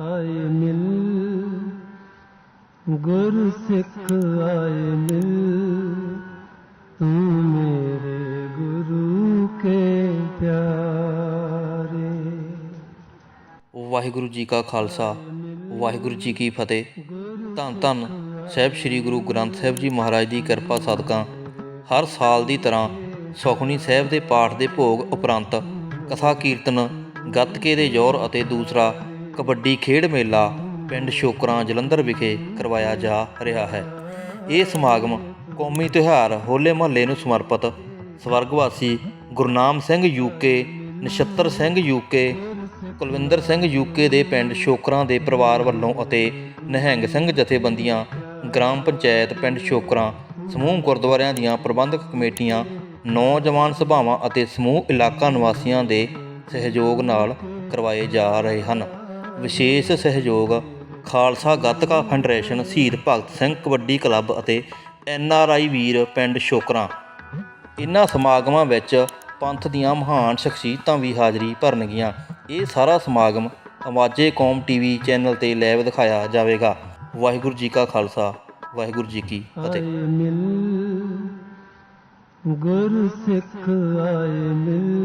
ਆਏ ਮਿਲ, ਗੁਰ ਸਿੱਖ ਆਏ ਮਿਲ, ਤੂੰ ਮੇਰੇ ਗੁਰੂ ਕੇ ਪਿਆਰੇ। ਵਾਹਿਗੁਰੂ ਜੀ ਕਾ ਖਾਲਸਾ, ਵਾਹਿਗੁਰੂ ਜੀ ਕੀ ਫਤਿਹ। ਧੰਨ ਧੰਨ ਸਾਹਿਬ ਸ੍ਰੀ ਗੁਰੂ ਗ੍ਰੰਥ ਸਾਹਿਬ ਜੀ ਮਹਾਰਾਜ ਦੀ ਕਿਰਪਾ ਸਦਕਾ ਹਰ ਸਾਲ ਦੀ ਤਰ੍ਹਾਂ ਸੁਖਮਨੀ ਸਾਹਿਬ ਦੇ ਪਾਠ ਦੇ ਭੋਗ ਉਪਰੰਤ ਕਥਾ ਕੀਰਤਨ ਗੱਤਕੇ ਦੇ ਜੋਰ ਅਤੇ ਦੂਸਰਾ ਕਬੱਡੀ ਖੇਡ ਮੇਲਾ ਪਿੰਡ ਸ਼ੋਕਰਾਂ ਜਲੰਧਰ ਵਿਖੇ ਕਰਵਾਇਆ ਜਾ ਰਿਹਾ ਹੈ। ਇਹ ਸਮਾਗਮ ਕੌਮੀ ਤਿਉਹਾਰ ਹੋਲੇ ਮਹੱਲੇ ਨੂੰ ਸਮਰਪਿਤ ਸਵਰਗਵਾਸੀ Gurnam Singh UK Nachhatar Singh UK Kulwinder Singh UK ਦੇ ਪਿੰਡ ਸ਼ੋਕਰਾਂ ਦੇ ਪਰਿਵਾਰ ਵੱਲੋਂ ਅਤੇ ਨਹਿੰਗ ਸਿੰਘ ਜਥੇਬੰਦੀਆਂ, ਗ੍ਰਾਮ ਪੰਚਾਇਤ ਪਿੰਡ ਸ਼ੋਕਰਾਂ, ਸਮੂਹ ਗੁਰਦੁਆਰਿਆਂ ਦੀਆਂ ਪ੍ਰਬੰਧਕ ਕਮੇਟੀਆਂ, ਨੌਜਵਾਨ ਸਭਾਵਾਂ ਅਤੇ ਸਮੂਹ ਇਲਾਕਾ ਨਿਵਾਸੀਆਂ ਦੇ ਸਹਿਯੋਗ ਨਾਲ ਕਰਵਾਏ ਜਾ ਰਹੇ ਹਨ। ਵਿਸ਼ੇਸ਼ ਸਹਿਯੋਗ ਖਾਲਸਾ ਗੱਤਕਾ ਫੈਡਰੇਸ਼ਨ, ਸ਼ਹੀਦ ਭਗਤ ਸਿੰਘ ਕਬੱਡੀ ਕਲੱਬ ਅਤੇ ਐਨ ਆਰ ਆਈ ਵੀਰ ਪਿੰਡ ਸ਼ੋਕਰਾਂ। ਇਨ੍ਹਾਂ ਸਮਾਗਮਾਂ ਵਿੱਚ ਪੰਥ ਦੀਆਂ ਮਹਾਨ ਸ਼ਖਸੀਅਤਾਂ ਵੀ ਹਾਜ਼ਰੀ ਭਰਨਗੀਆਂ। ਇਹ ਸਾਰਾ ਸਮਾਗਮ ਅਵਾਜੇ ਕੌਮ ਟੀਵੀ ਚੈਨਲ ਤੇ ਲਾਈਵ ਦਿਖਾਇਆ ਜਾਵੇਗਾ। ਵਾਹਿਗੁਰੂ ਜੀ ਕਾ ਖਾਲਸਾ, ਵਾਹਿਗੁਰੂ ਜੀ ਕੀ ਫਤਿਹ। ਗੁਰ ਸਿੱਖ ਆਏ ਮਿਲ।